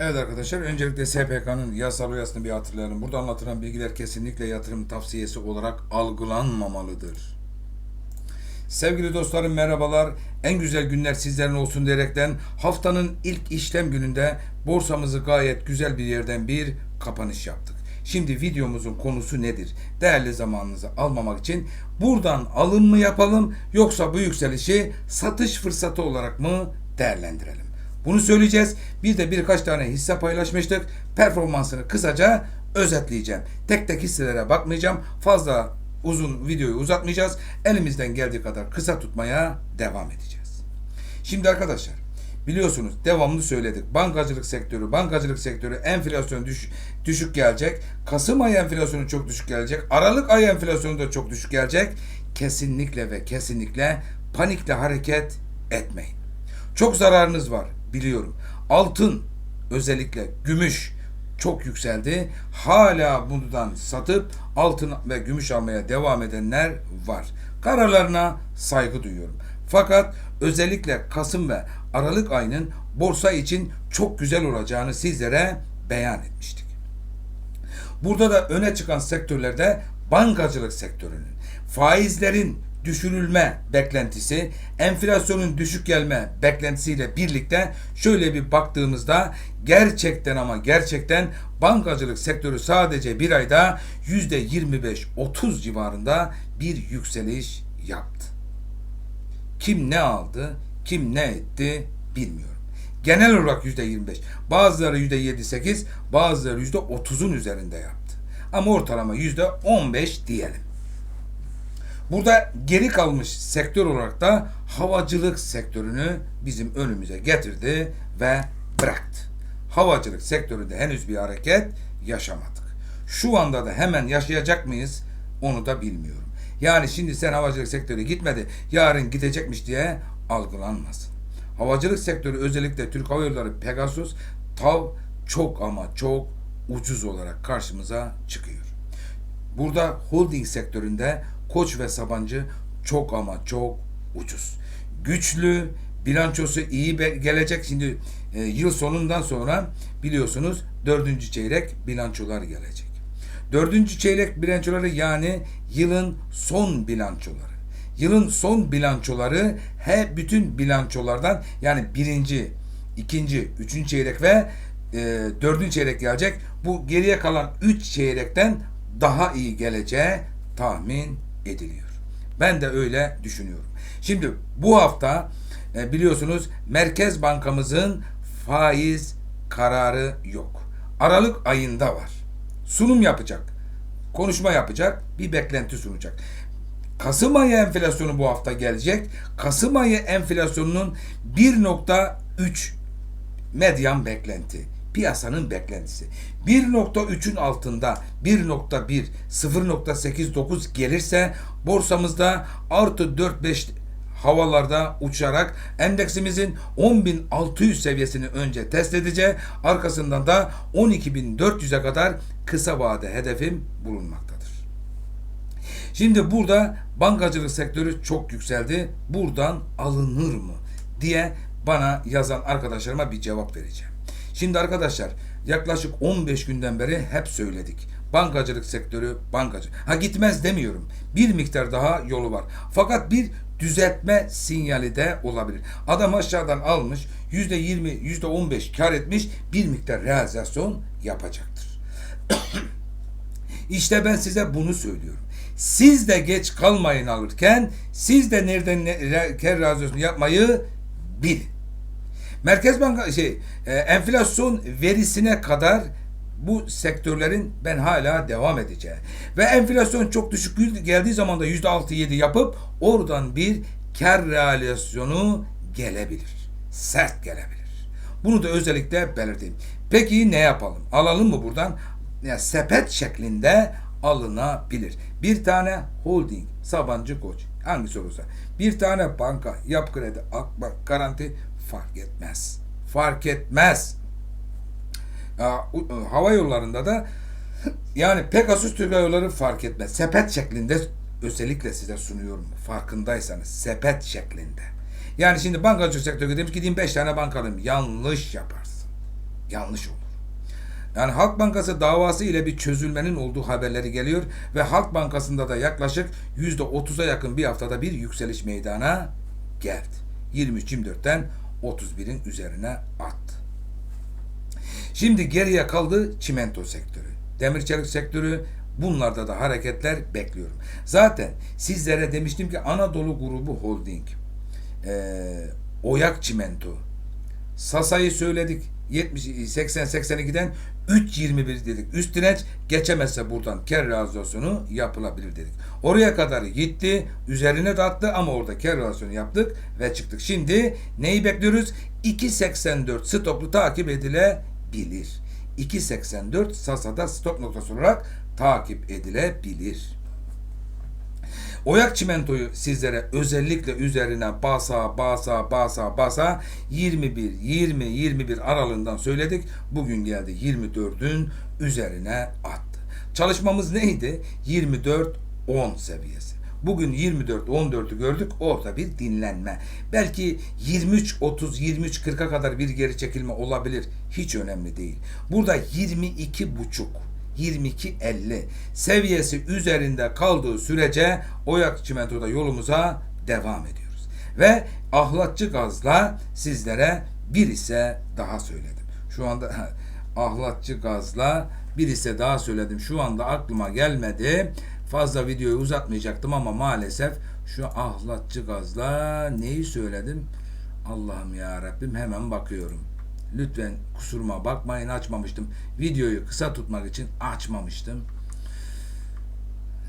Evet arkadaşlar öncelikle SPK'nın yasal uyarısını bir hatırlayalım. Burada anlatılan bilgiler kesinlikle yatırım tavsiyesi olarak algılanmamalıdır. Sevgili dostlarım merhabalar. En güzel günler sizlerin olsun diyerekten haftanın ilk işlem gününde borsamızı gayet güzel bir yerden bir kapanış yaptık. Şimdi videomuzun konusu nedir? Değerli zamanınızı almamak için buradan alım mı yapalım yoksa bu yükselişi satış fırsatı olarak mı değerlendirelim? Bunu söyleyeceğiz. Bir de birkaç tane hisse paylaşmıştık. Performansını kısaca özetleyeceğim. Tek tek hisselere bakmayacağım. Fazla uzun videoyu uzatmayacağız. Elimizden geldiği kadar kısa tutmaya devam edeceğiz. Şimdi arkadaşlar biliyorsunuz devamlı söyledik. Bankacılık sektörü, bankacılık sektörü enflasyon düş, düşük gelecek. Kasım ayı enflasyonu çok düşük gelecek. Aralık ayı enflasyonu da çok düşük gelecek. Kesinlikle ve kesinlikle panikle hareket etmeyin. Çok zararınız var biliyorum. Altın özellikle gümüş çok yükseldi. Hala bundan satıp altın ve gümüş almaya devam edenler var. Kararlarına saygı duyuyorum. Fakat özellikle Kasım ve Aralık ayının borsa için çok güzel olacağını sizlere beyan etmiştik. Burada da öne çıkan sektörlerde bankacılık sektörünün, faizlerin düşürülme beklentisi, enflasyonun düşük gelme beklentisiyle birlikte şöyle bir baktığımızda gerçekten ama gerçekten bankacılık sektörü sadece bir ayda %25-30 civarında bir yükseliş yaptı. Kim ne aldı, kim ne etti bilmiyorum. Genel olarak %25, bazıları %7-8, bazıları %30'un üzerinde yaptı. Ama ortalama %15 diyelim. Burada geri kalmış sektör olarak da havacılık sektörünü bizim önümüze getirdi ve bıraktı. Havacılık sektöründe henüz bir hareket yaşamadık. Şu anda da hemen yaşayacak mıyız onu da bilmiyorum. Yani şimdi sen havacılık sektörü gitmedi, yarın gidecekmiş diye algılanmasın. Havacılık sektörü özellikle Türk Hava Yolları, Pegasus, TAV çok ama çok ucuz olarak karşımıza çıkıyor. Burada holding sektöründe Koç ve Sabancı çok ama çok ucuz. Güçlü, bilançosu iyi gelecek. Şimdi e, yıl sonundan sonra biliyorsunuz dördüncü çeyrek bilançolar gelecek. Dördüncü çeyrek bilançoları yani yılın son bilançoları. Yılın son bilançoları he bütün bilançolardan yani birinci, ikinci, üçüncü çeyrek ve e, dördüncü çeyrek gelecek. Bu geriye kalan üç çeyrekten daha iyi geleceği tahmin ediliyor. Ben de öyle düşünüyorum. Şimdi bu hafta e, biliyorsunuz Merkez Bankamızın faiz kararı yok. Aralık ayında var. Sunum yapacak. Konuşma yapacak. Bir beklenti sunacak. Kasım ayı enflasyonu bu hafta gelecek. Kasım ayı enflasyonunun 1.3 medyan beklenti. Piyasanın beklentisi. 1.3'ün altında 1.1 0.89 gelirse borsamızda artı 4-5 havalarda uçarak endeksimizin 10.600 seviyesini önce test edeceği arkasından da 12.400'e kadar kısa vade hedefim bulunmaktadır. Şimdi burada bankacılık sektörü çok yükseldi. Buradan alınır mı diye bana yazan arkadaşlarıma bir cevap vereceğim. Şimdi arkadaşlar yaklaşık 15 günden beri hep söyledik. Bankacılık sektörü bankacı. Ha gitmez demiyorum. Bir miktar daha yolu var. Fakat bir düzeltme sinyali de olabilir. Adam aşağıdan almış %20, %15 kar etmiş bir miktar realizasyon yapacaktır. İşte ben size bunu söylüyorum. Siz de geç kalmayın alırken siz de nereden ne, kar realizasyonu yapmayı bilin. Merkez Banka şey e, enflasyon verisine kadar bu sektörlerin ben hala devam edeceği ve enflasyon çok düşük geldiği zaman da yüzde altı yedi yapıp oradan bir kar realizasyonu gelebilir. Sert gelebilir. Bunu da özellikle belirteyim. Peki ne yapalım? Alalım mı buradan? Ya sepet şeklinde alınabilir. Bir tane holding, Sabancı Koç hangisi olursa. Bir tane banka, Yap Kredi, Akbank, Garanti fark etmez. Fark etmez. Ya, hava yollarında da yani Pegasus Türk Hava Yolları fark etmez. Sepet şeklinde özellikle size sunuyorum. Farkındaysanız sepet şeklinde. Yani şimdi bankacılık sektörü demiş gideyim 5 tane banka alayım. Yanlış yaparsın. yanlış olur. Yani Halk Bankası davası ile bir çözülmenin olduğu haberleri geliyor ve Halk Bankası'nda da yaklaşık %30'a yakın bir haftada bir yükseliş meydana geldi. 23-24'ten 31'in üzerine attı. Şimdi geriye kaldı çimento sektörü. Demir çelik sektörü bunlarda da hareketler bekliyorum. Zaten sizlere demiştim ki Anadolu Grubu Holding, eee, Oyak Çimento, Sasa'yı söyledik. 70 80 82'den 3.21 dedik. Üst direnç geçemezse buradan kar realizasyonu yapılabilir dedik. Oraya kadar gitti. Üzerine de attı ama orada kar realizasyonu yaptık ve çıktık. Şimdi neyi bekliyoruz? 2.84 stoplu takip edilebilir. 2.84 Sasa'da stop noktası olarak takip edilebilir. Oyak çimentoyu sizlere özellikle üzerine basa basa basa basa 21 20 21 aralığından söyledik. Bugün geldi 24'ün üzerine attı. Çalışmamız neydi? 24 10 seviyesi. Bugün 24 14'ü gördük. Orada bir dinlenme. Belki 23 30 23 40'a kadar bir geri çekilme olabilir. Hiç önemli değil. Burada 22 buçuk 22.50 seviyesi üzerinde kaldığı sürece Oyak Çimento'da yolumuza devam ediyoruz. Ve ahlatçı gazla sizlere bir ise daha söyledim. Şu anda ahlatçı gazla bir ise daha söyledim. Şu anda aklıma gelmedi. Fazla videoyu uzatmayacaktım ama maalesef şu ahlatçı gazla neyi söyledim? Allah'ım ya Rabbim hemen bakıyorum. Lütfen kusuruma bakmayın açmamıştım. Videoyu kısa tutmak için açmamıştım.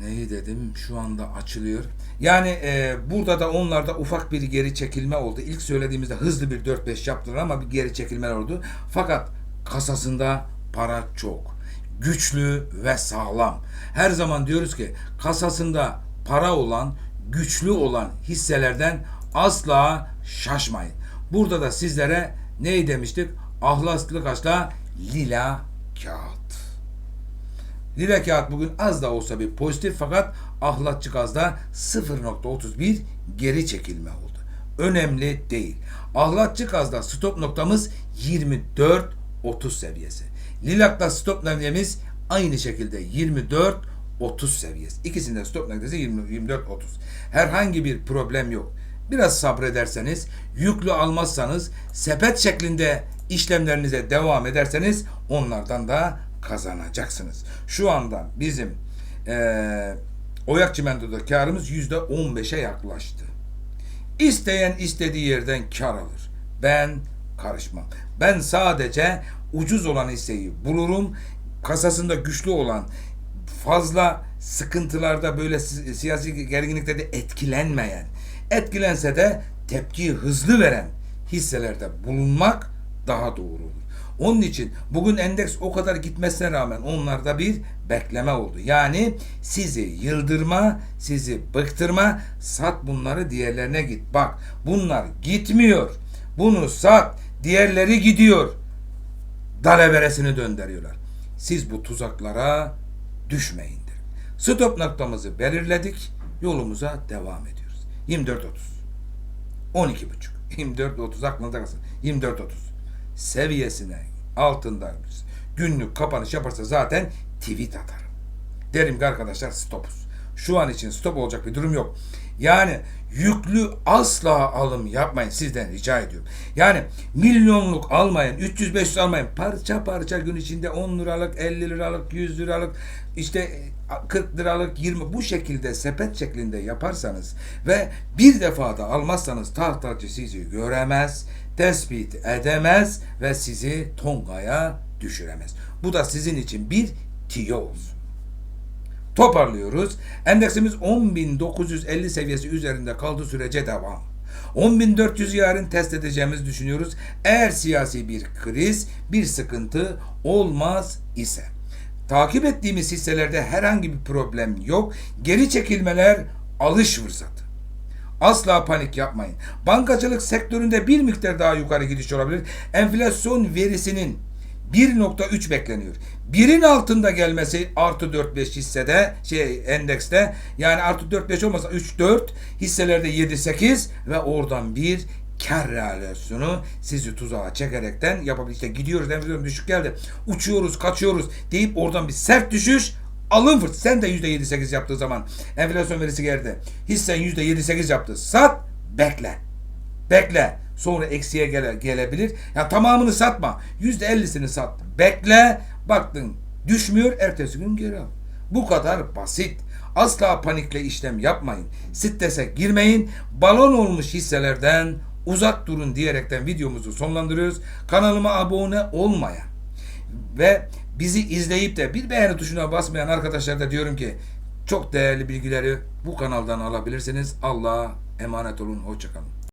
Neyi dedim? Şu anda açılıyor. Yani e, burada da onlarda ufak bir geri çekilme oldu. İlk söylediğimizde hızlı bir 4-5 yaptılar ama bir geri çekilme oldu. Fakat kasasında para çok. Güçlü ve sağlam. Her zaman diyoruz ki kasasında para olan, güçlü olan hisselerden asla şaşmayın. Burada da sizlere neyi demiştik? Ahlaslı kaçla lila kağıt. Lila kağıt bugün az da olsa bir pozitif fakat ahlatçı gazda 0.31 geri çekilme oldu. Önemli değil. Ahlatçı gazda stop noktamız 24.30 seviyesi. Lilak'ta stop noktamız aynı şekilde 24 30 seviyesi. İkisinde stop noktası 20 24 30. Herhangi bir problem yok. Biraz sabrederseniz, yüklü almazsanız, sepet şeklinde işlemlerinize devam ederseniz onlardan da kazanacaksınız. Şu anda bizim eee Oyak Çimento'da karımız yüzde 15'e yaklaştı. İsteyen istediği yerden kar alır. Ben karışmam. Ben sadece ucuz olan hisseyi bulurum. Kasasında güçlü olan fazla sıkıntılarda böyle si- siyasi gerginliklerde etkilenmeyen, etkilense de tepkiyi hızlı veren hisselerde bulunmak daha doğru olur. Onun için bugün endeks o kadar gitmesine rağmen onlarda bir bekleme oldu. Yani sizi yıldırma, sizi bıktırma, sat bunları diğerlerine git. Bak bunlar gitmiyor. Bunu sat, diğerleri gidiyor. Dalaveresini döndürüyorlar. Siz bu tuzaklara düşmeyin. Stop noktamızı belirledik. Yolumuza devam ediyoruz. 24.30 12.5 24.30 aklınızda kalsın. 24.30 seviyesine altında günlük kapanış yaparsa zaten tweet atarım. Derim ki arkadaşlar stopuz. Şu an için stop olacak bir durum yok. Yani yüklü asla alım yapmayın sizden rica ediyorum. Yani milyonluk almayın, 300-500 almayın. Parça parça gün içinde 10 liralık, 50 liralık, 100 liralık, işte 40 liralık, 20 bu şekilde sepet şeklinde yaparsanız ve bir defada almazsanız tahtacı sizi göremez, tespit edemez ve sizi tongaya düşüremez. Bu da sizin için bir tiyo olsun. Toparlıyoruz. Endeksimiz 10.950 seviyesi üzerinde kaldığı sürece devam. 10.400 yarın test edeceğimizi düşünüyoruz. Eğer siyasi bir kriz, bir sıkıntı olmaz ise. Takip ettiğimiz hisselerde herhangi bir problem yok. Geri çekilmeler alış fırsatı. Asla panik yapmayın. Bankacılık sektöründe bir miktar daha yukarı gidiş olabilir. Enflasyon verisinin 1.3 bekleniyor. Birin altında gelmesi artı 4-5 hissede şey endekste yani artı 4-5 olmasa 3-4 hisselerde 7-8 ve oradan bir kar realizasyonu sizi tuzağa çekerekten yapabilir. İşte gidiyoruz enflasyon düşük geldi. Uçuyoruz, kaçıyoruz deyip oradan bir sert düşüş alın fırt. Sen de %7-8 yaptığı zaman enflasyon verisi geldi. Hissen %7-8 yaptı. Sat, bekle. Bekle. Sonra eksiye gele, gelebilir. Ya tamamını satma. %50'sini sat. Bekle. Baktın düşmüyor. Ertesi gün geri al. Bu kadar basit. Asla panikle işlem yapmayın. Strese girmeyin. Balon olmuş hisselerden uzak durun diyerekten videomuzu sonlandırıyoruz. Kanalıma abone olmayan ve bizi izleyip de bir beğeni tuşuna basmayan arkadaşlara da diyorum ki çok değerli bilgileri bu kanaldan alabilirsiniz. Allah'a emanet olun. Hoşçakalın.